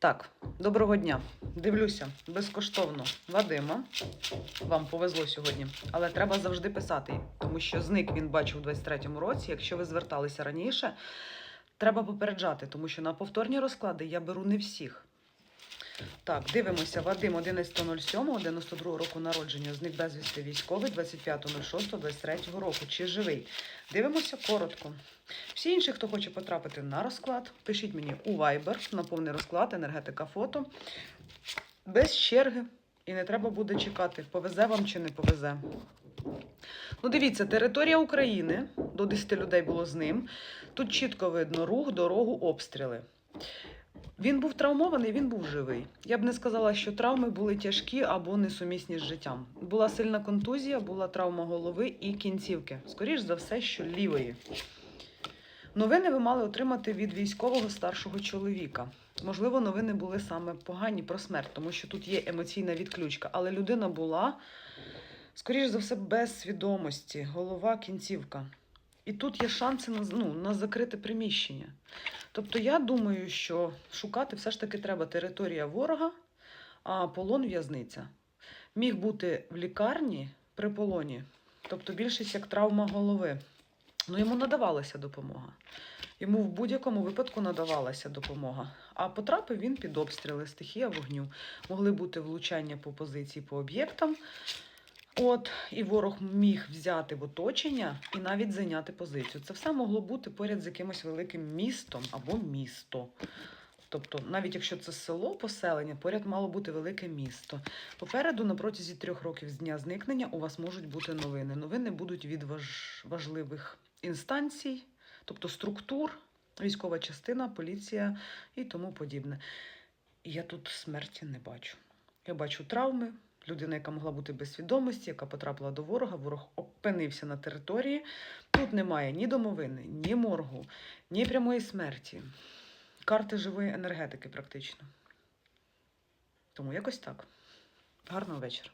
Так, доброго дня. Дивлюся безкоштовно Вадима. Вам повезло сьогодні, але треба завжди писати, тому що зник він бачив у 23-му році. Якщо ви зверталися раніше, треба попереджати, тому що на повторні розклади я беру не всіх. Так, дивимося. Вадим 11.07, 92 року народження, зник безвісти військовий, 25.06, 23 року. Чи живий? Дивимося коротко. Всі інші, хто хоче потрапити на розклад, пишіть мені у Viber на повний розклад, енергетика фото. Без черги. І не треба буде чекати, повезе вам чи не повезе. Ну, дивіться, територія України, до 10 людей було з ним. Тут чітко видно рух, дорогу, обстріли. Він був травмований, він був живий. Я б не сказала, що травми були тяжкі або несумісні з життям. Була сильна контузія, була травма голови і кінцівки. Скоріш за все, що лівої. Новини ви мали отримати від військового старшого чоловіка. Можливо, новини були саме погані про смерть, тому що тут є емоційна відключка. Але людина була, скоріш за все, без свідомості, голова, кінцівка. І тут є шанси на, ну, на закрите приміщення. Тобто я думаю, що шукати все ж таки треба територія ворога, а полон в'язниця. Міг бути в лікарні при полоні, тобто більшість як травма голови. Ну, йому надавалася допомога. Йому в будь-якому випадку надавалася допомога. А потрапив він під обстріли, стихія вогню. Могли бути влучання по позиції по об'єктам. От, і ворог міг взяти в оточення і навіть зайняти позицію. Це все могло бути поряд з якимось великим містом або місто. Тобто, навіть якщо це село, поселення, поряд мало бути велике місто. Попереду, на протязі трьох років з дня зникнення, у вас можуть бути новини. Новини будуть від важ... важливих інстанцій, тобто структур, військова частина, поліція і тому подібне. І я тут смерті не бачу. Я бачу травми, людина, яка могла бути без свідомості, яка потрапила до ворога, ворог опинився на території. Тут немає ні домовини, ні моргу, ні прямої смерті. Карти живої енергетики практично. Тому якось так. Гарного вечора.